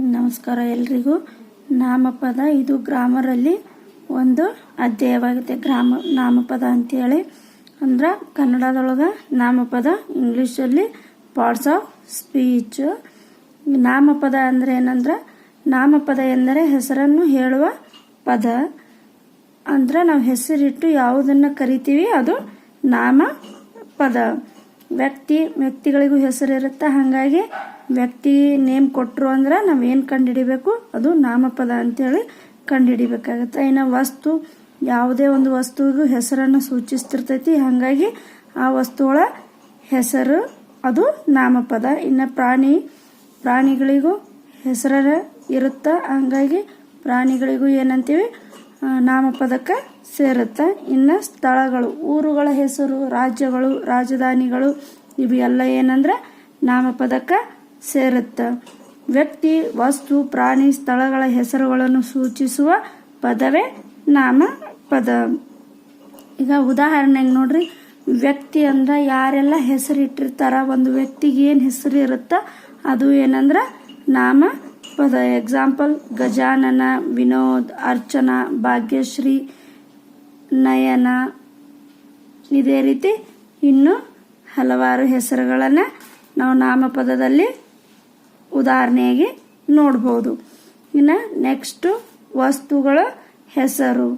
ನಮಸ್ಕಾರ ಎಲ್ರಿಗೂ. ನಾಮಪದ ಇದು ಗ್ರಾಮರಲ್ಲಿ ಒಂದು ಅಧ್ಯಾಯವಾಗಿದೆ ಗ್ರಾಮ ನಾಮಪದ ಅಂತೇಳಿ ಅಂದ್ರೆ ಕನ್ನಡದೊಳಗೆ ನಾಮಪದ ಇಂಗ್ಲೀಷಲ್ಲಿ ಪಾರ್ಟ್ಸ್ ಆಫ್ ಸ್ಪೀಚ್ ನಾಮಪದ ಅಂದರೆ ಏನಂದ್ರೆ ನಾಮಪದ ಎಂದರೆ ಹೆಸರನ್ನು ಹೇಳುವ ಪದ. ಅಂದ್ರೆ ನಾವು ಹೆಸರಿಟ್ಟು ಯಾವುದನ್ನು ಕರಿತೀವಿ ಅದು ನಾಮ ಪದ. ವ್ಯಕ್ತಿ, ವ್ಯಕ್ತಿಗಳಿಗೂ ಹೆಸರಿರುತ್ತೆ ಹಾಗಾಗಿ ವ್ಯಕ್ತಿ ನೇಮ್ ಕೊಟ್ಟರು ಅಂದ್ರೆ ನಾವು ಏನು ಕಂಡುಹಿಡಿಬೇಕು? ಅದು ನಾಮಪದ ಅಂತೇಳಿ ಕಂಡುಹಿಡಿಬೇಕಾಗತ್ತೆ. ಇನ್ನು ವಸ್ತು, ಯಾವುದೇ ಒಂದು ವಸ್ತುವಿಗೂ ಹೆಸರನ್ನು ಸೂಚಿಸ್ತಿರ್ತೈತಿ. ಹಾಗಾಗಿ ಆ ವಸ್ತುಗಳ ಹೆಸರು, ಅದು ನಾಮಪದ. ಇನ್ನು ಪ್ರಾಣಿ, ಪ್ರಾಣಿಗಳಿಗೂ ಹೆಸರ ಇರುತ್ತೆ? ಹಂಗಾಗಿ ಪ್ರಾಣಿಗಳಿಗೂ ಏನಂತೀವಿ? ನಾಮಪದಕ್ಕೆ ಸೇರುತ್ತೆ. ಇನ್ನು ಸ್ಥಳಗಳು, ಊರುಗಳ ಹೆಸರು, ರಾಜ್ಯಗಳು, ರಾಜಧಾನಿಗಳು, ಇವು ಎಲ್ಲ ಏನಂದ್ರೆ ನಾಮಪದಕ್ಕೆ ಸೇರುತ್ತೆ. ವ್ಯಕ್ತಿ, ವಸ್ತು, ಪ್ರಾಣಿ, ಸ್ಥಳಗಳ ಹೆಸರುಗಳನ್ನು ಸೂಚಿಸುವ ಪದವೇ ನಾಮ ಪದ. ಈಗ ಉದಾಹರಣೆಗೆ ನೋಡ್ರಿ, ವ್ಯಕ್ತಿ ಅಂದ್ರೆ ಯಾರೆಲ್ಲ ಹೆಸರು ಇಟ್ಟಿರ್ತಾರ ಒಂದು ವ್ಯಕ್ತಿಗೆ ಏನು ಹೆಸರು ಇರುತ್ತ ಅದು ಏನಂದ್ರೆ ನಾಮ ಪದ. ಎಕ್ಸಾಂಪಲ್ ಗಜಾನನ, ವಿನೋದ್, ಅರ್ಚನಾ, ಭಾಗ್ಯಶ್ರೀ, ನಯನ, ಇದೇ ರೀತಿ ಇನ್ನು ಹಲವಾರು ಹೆಸರುಗಳನ್ನು ನಾವು ನಾಮಪದದಲ್ಲಿ ಉದಾಹರಣೆಯಾಗಿ ನೋಡ್ಬೋದು. ಇನ್ನು ನೆಕ್ಸ್ಟು ವಸ್ತುಗಳ ಹೆಸರು.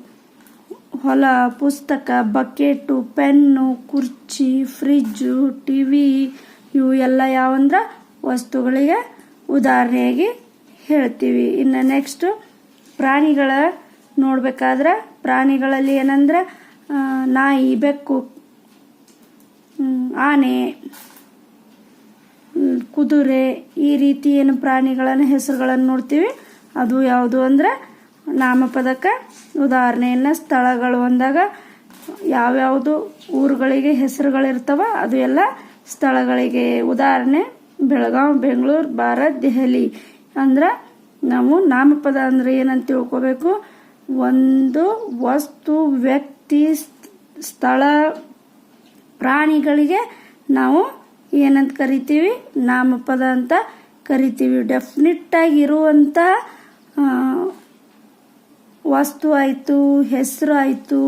ಹೊಲ, ಪುಸ್ತಕ ಬಕೆಟು ಪೆನ್ನು ಕುರ್ಚಿ ಫ್ರಿಜ್ಜು ಟಿ ವಿ ಇವು ಎಲ್ಲ ಯಾವಂದ್ರೆ ವಸ್ತುಗಳಿಗೆ ಉದಾಹರಣೆಯಾಗಿ ಹೇಳ್ತೀವಿ. ಇನ್ನು ನೆಕ್ಸ್ಟು ಪ್ರಾಣಿಗಳ ನೋಡ್ಬೇಕಾದ್ರೆ ಪ್ರಾಣಿಗಳಲ್ಲಿ ಏನಂದ್ರೆ ನಾಯಿ, ಬೆಕ್ಕು ಆನೆ ಕುದುರೆ ಈ ರೀತಿ ಏನು ಪ್ರಾಣಿಗಳನ್ನು ಹೆಸರುಗಳನ್ನು ನೋಡ್ತೀವಿ. ಅದು ಯಾವುದು ಅಂದ್ರೆ ನಾಮಪದಕ್ಕೆ ಉದಾಹರಣೆಯನ್ನು ಸ್ಥಳಗಳು ಅಂದಾಗ ಯಾವ್ಯಾವುದು ಊರುಗಳಿಗೆ ಹೆಸರುಗಳಿರ್ತವ ಅದು ಎಲ್ಲ ಸ್ಥಳಗಳಿಗೆ. ಉದಾಹರಣೆ, ಬೆಳಗಾವಿ, ಬೆಂಗಳೂರು, ಭಾರತ್, ದೆಹಲಿ. ಅಂದ್ರೆ ನಾವು ನಾಮಪದ ಅಂದ್ರೆ ಏನಂತ ತಿಳ್ಕೋಬೇಕು? ಒಂದು ವಸ್ತು, ವ್ಯಕ್ತಿ, ಸ್ಥಳ, ಪ್ರಾಣಿಗಳಿಗೆ ನಾವು ಏನಂತ ಕರಿತೀವಿ? ನಾಮಪದ ಅಂತ ಕರಿತೀವಿ. ಡೆಫಿನೆಟ್ ಆಗಿ ಇರುವಂಥ ವಸ್ತು ಆಯಿತು, ಹೆಸರು ಆಯಿತು,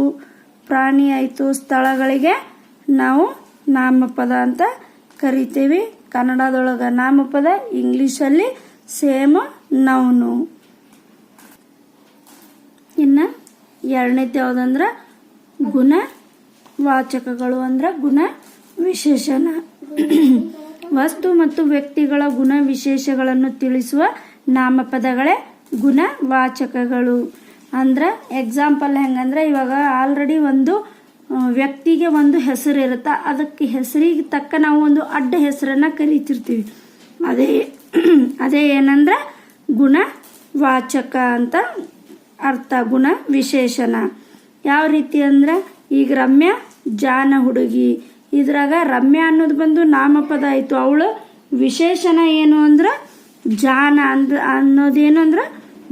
ಪ್ರಾಣಿ ಆಯಿತು, ಸ್ಥಳಗಳಿಗೆ ನಾವು ನಾಮಪದ ಅಂತ ಕರಿತೀವಿ. ಕನ್ನಡದೊಳಗೆ ನಾಮಪದ, ಇಂಗ್ಲೀಷಲ್ಲಿ ಸೇಮ್ ನೌನು. ಇನ್ನು ಎರಡನೇದು ಯಾವುದಂದ್ರೆ ಗುಣ ವಾಚಕಗಳು ಅಂದ್ರೆ ಗುಣ ವಿಶೇಷಣ ವಸ್ತು ಮತ್ತು ವ್ಯಕ್ತಿಗಳ ಗುಣ ವಿಶೇಷಗಳನ್ನು ತಿಳಿಸುವ ನಾಮಪದಗಳೇ ಗುಣವಾಚಕಗಳು. ಅಂದ್ರೆ ಎಕ್ಸಾಂಪಲ್ ಹೆಂಗಂದ್ರೆ ಇವಾಗ ಆಲ್ರೆಡಿ ಒಂದು ವ್ಯಕ್ತಿಗೆ ಒಂದು ಹೆಸರು ಇರುತ್ತೆ, ಅದಕ್ಕೆ ಹೆಸರಿಗೆ ತಕ್ಕ ನಾವು ಒಂದು ಅಡ್ಡ ಹೆಸರನ್ನ ಕರಿತಿರ್ತೀವಿ. ಅದೇ ಅದೇ ಏನಂದ್ರೆ ಗುಣವಾಚಕ ಅಂತ ಅರ್ಥ ಗುಣ ವಿಶೇಷಣ ಯಾವ ರೀತಿ ಅಂದ್ರೆ ಈಗ ರಮ್ಯ ಜಾನ ಹುಡುಗಿ. ಇದ್ರಾಗ ರಮ್ಯ ಅನ್ನೋದು ಬಂದು ನಾಮಪದ ಆಯಿತು. ಅವಳು ವಿಶೇಷಣ ಏನು ಅಂದ್ರೆ ಜಾನ ಅಂದ ಅನ್ನೋದೇನು ಅಂದ್ರೆ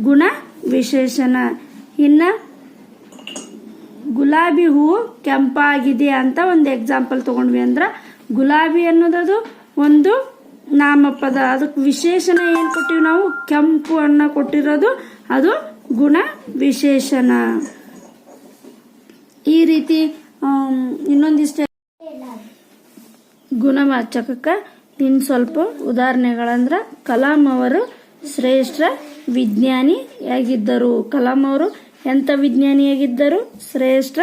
ಗುಣ ವಿಶೇಷಣ ಇನ್ನು ಗುಲಾಬಿ ಹೂವು ಕೆಂಪಾಗಿದೆ ಅಂತ ಒಂದು ಎಕ್ಸಾಂಪಲ್ ತಗೊಂಡ್ವಿ ಅಂದ್ರೆ ಗುಲಾಬಿ ಅನ್ನೋದದು ಒಂದು ನಾಮಪದ. ಅದಕ್ಕೆ ವಿಶೇಷಣ ಏನು ಕೊಟ್ಟಿವಿ ನಾವು? ಕೆಂಪು ಅನ್ನ ಕೊಟ್ಟಿರೋದು ಅದು ಗುಣ ವಿಶೇಷಣ ಈ ರೀತಿ ಇನ್ನೊಂದಿಷ್ಟು ಗುಣವಾಚಕಕ್ಕೆ ಇನ್ನು ಸ್ವಲ್ಪ ಉದಾಹರಣೆಗಳಂದ್ರೆ ಕಲಾಂ ಅವರು ಶ್ರೇಷ್ಠ ವಿಜ್ಞಾನಿಯಾಗಿದ್ದರು ಕಲಾಂ ಅವರು ಎಂಥ ವಿಜ್ಞಾನಿಯಾಗಿದ್ದರು ಶ್ರೇಷ್ಠ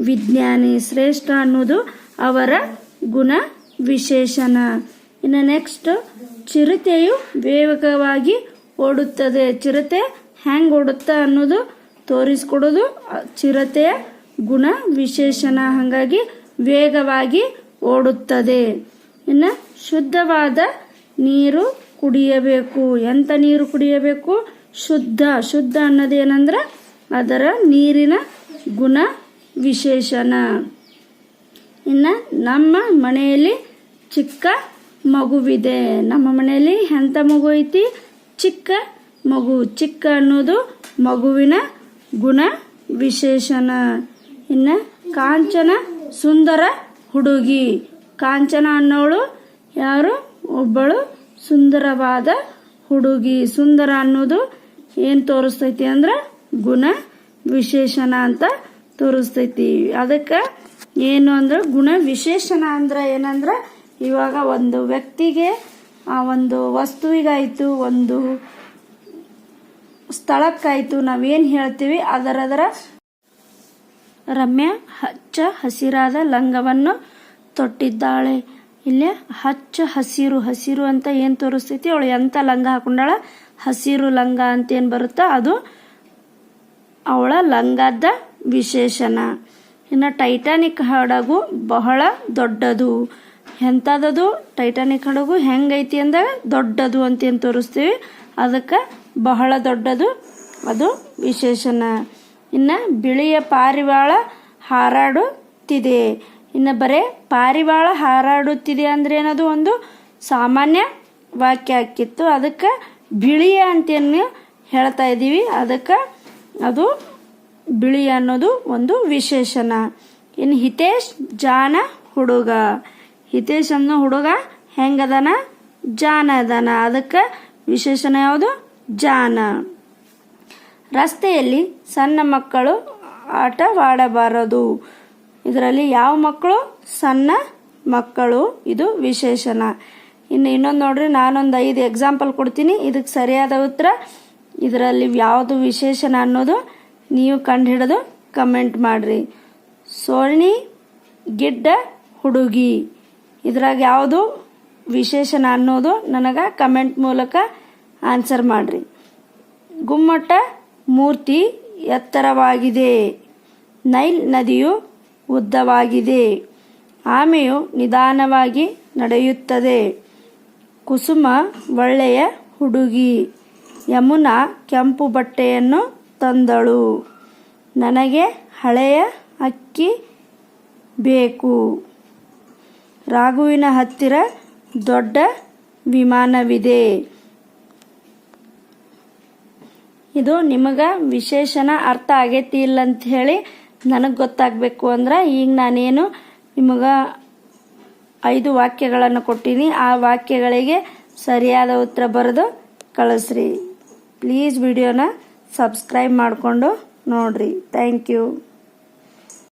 ವಿಜ್ಞಾನಿ. ಶ್ರೇಷ್ಠ ಅನ್ನೋದು ಅವರ ಗುಣ ವಿಶೇಷಣ ಇನ್ನು ನೆಕ್ಸ್ಟ್ ಚಿರತೆಯು ವೇಗವಾಗಿ ಓಡುತ್ತದೆ. ಚಿರತೆ ಹ್ಯಾಂಗ್ ಓಡುತ್ತಾ ಅನ್ನೋದು ತೋರಿಸ್ಕೊಡೋದು. ಚಿರತೆಯ ಗುಣ ವಿಶೇಷಣ ಹಾಗಾಗಿ ವೇಗವಾಗಿ ಓಡುತ್ತದೆ. ಇನ್ನು ಶುದ್ಧವಾದ ನೀರು ಕುಡಿಯಬೇಕು. ಎಂಥ ನೀರು ಕುಡಿಯಬೇಕು? ಶುದ್ಧ. ಶುದ್ಧ ಅನ್ನೋದೇನಂದ್ರೆ ಅದರ ನೀರಿನ ಗುಣ ವಿಶೇಷಣ ಇನ್ನು ನಮ್ಮ ಮನೆಯಲ್ಲಿ ಚಿಕ್ಕ ಮಗುವಿದೆ. ನಮ್ಮ ಮನೆಯಲ್ಲಿ ಎಂಥ ಮಗು ಐತಿ? ಚಿಕ್ಕ ಮಗು. ಚಿಕ್ಕ ಅನ್ನೋದು ಮಗುವಿನ ಗುಣ ವಿಶೇಷಣ ಇನ್ನು ಕಾಂಚನ ಸುಂದರ ಹುಡುಗಿ ಕಾಂಚನ ಅನ್ನೋಳು ಯಾರು? ಒಬ್ಬಳು ಸುಂದರವಾದ ಹುಡುಗಿ. ಸುಂದರ ಅನ್ನೋದು ಏನು ತೋರಿಸ್ತೈತಿ ಅಂದ್ರೆ ಗುಣ ವಿಶೇಷಣ ಅಂತ ತೋರಿಸ್ತೈತಿ. ಅದಕ್ಕೆ ಏನು ಅಂದ್ರೆ ಗುಣ ವಿಶೇಷಣ ಅಂದ್ರೆ ಏನಂದ್ರೆ ಇವಾಗ ಒಂದು ವ್ಯಕ್ತಿಗೆ ಆ ಒಂದು ವಸ್ತುವಿಗಾಯಿತು, ಒಂದು ಸ್ಥಳಕ್ಕಾಯಿತು, ನಾವೇನು ಹೇಳ್ತೀವಿ ಅದರದರ ರಮ್ಯ ಹಚ್ಚ ಹಸಿರಾದ ಲಂಗವನ್ನು ತೊಟ್ಟಿದ್ದಾಳೆ. ಇಲ್ಲಿ ಹಚ್ಚ ಹಸಿರು ಹಸಿರು ಅಂತ ಏನು ತೋರಿಸ್ತೈತಿ? ಅವಳು ಎಂಥ ಲಂಗ ಹಾಕೊಂಡಾಳ? ಹಸಿರು ಲಂಗ ಅಂತ ಏನು ಬರುತ್ತೋ? ಅದು ಅವಳ ಲಂಗದ ವಿಶೇಷಣ ಇನ್ನು ಟೈಟಾನಿಕ್ ಹಡಗು ಬಹಳ ದೊಡ್ಡದು. ಎಂಥದದು ಟೈಟಾನಿಕ್ ಹಡಗು ಹೆಂಗೈತಿ ಅಂದಾಗ ದೊಡ್ಡದು ಅಂತ ಏನು ತೋರಿಸ್ತೀವಿ. ಅದಕ್ಕೆ ಬಹಳ ದೊಡ್ಡದು ಅದು ವಿಶೇಷಣ ಇನ್ನು ಬಿಳಿಯ ಪಾರಿವಾಳ ಹಾರಾಡುತ್ತಿದೆ. ಇನ್ನು ಬರೇ ಪಾರಿವಾಳ ಹಾರಾಡುತ್ತಿದೆ ಅಂದ್ರೆ ಏನದು? ಒಂದು ಸಾಮಾನ್ಯ ವಾಕ್ಯ ಆಕಿತ್ತು ಅದಕ್ಕೆ ಬಿಳಿಯ ಅಂತೇನು ಹೇಳ್ತಾ ಇದ್ದೀವಿ. ಅದಕ್ಕೆ ಅದು ಬಿಳಿ ಅನ್ನೋದು ಒಂದು ವಿಶೇಷಣ ಇನ್ನು ಹಿತೇಶ್ ಜಾನ ಹುಡುಗ. ಹಿತೇಶ್ ಅನ್ನೋ ಹುಡುಗ ಹೆಂಗದನ? ಜಾನ ಅದನ ಅದಕ್ಕೆ ವಿಶೇಷಣ ಯಾವುದು? ಜಾನ. ರಸ್ತೆಯಲ್ಲಿ ಸಣ್ಣ ಮಕ್ಕಳು ಆಟವಾಡಬಾರದು. ಇದರಲ್ಲಿ ಯಾವ ಮಕ್ಕಳು? ಸಣ್ಣ ಮಕ್ಕಳು. ಇದು ವಿಶೇಷಣ ಇನ್ನು ಇನ್ನೊಂದು ನೋಡ್ರಿ, ನಾನೊಂದು ಐದು ಎಕ್ಸಾಂಪಲ್ ಕೊಡ್ತೀನಿ. ಇದಕ್ಕೆ ಸರಿಯಾದ ಉತ್ತರ, ಇದರಲ್ಲಿ ಯಾವುದು ವಿಶೇಷಣ ಅನ್ನೋದು ನೀವು ಕಂಡುಹಿಡಿದು ಕಮೆಂಟ್ ಮಾಡಿರಿ. ಸೋಣಿ ಗಿಡ್ಡ ಹುಡುಗಿ. ಇದ್ರಾಗ ಯಾವುದು ವಿಶೇಷಣ ಅನ್ನೋದು ನನಗೆ ಕಮೆಂಟ್ ಮೂಲಕ ಆನ್ಸರ್ ಮಾಡಿರಿ. ಗುಮ್ಮಟ ಮೂರ್ತಿ ಎತ್ತರವಾಗಿದೆ. ನೈಲ್ ನದಿಯು ಉದ್ದವಾಗಿದೆ. ಆಮೆಯು ನಿಧಾನವಾಗಿ ನಡೆಯುತ್ತದೆ. ಕುಸುಮ ಒಳ್ಳೆಯ ಹುಡುಗಿ. ಯಮುನಾ ಕೆಂಪು ಬಟ್ಟೆಯನ್ನು ತಂದಳು. ನನಗೆ ಹಳೆಯ ಅಕ್ಕಿ ಬೇಕು. ರಾಘುವಿನ ಹತ್ತಿರ ದೊಡ್ಡ ವಿಮಾನವಿದೆ. ಇದು ನಿಮಗೆ ವಿಶೇಷನ ಅರ್ಥ ಆಗೈತಿ ಇಲ್ಲ ಅಂತ ಹೇಳಿ ನನಗೆ ಗೊತ್ತಾಗಬೇಕು ಅಂದ್ರೆ ಈಗ ನಾನೇನು ನಿಮಗೆ ಐದು ವಾಕ್ಯಗಳನ್ನು ಕೊಟ್ಟೀನಿ. ಆ ವಾಕ್ಯಗಳಿಗೆ ಸರಿಯಾದ ಉತ್ತರ ಬರೆದು ಕಳಿಸ್ರಿ. ಪ್ಲೀಸ್ ವಿಡಿಯೋನ ಸಬ್ಸ್ಕ್ರೈಬ್ ಮಾಡಿಕೊಂಡು ನೋಡಿರಿ. Thank you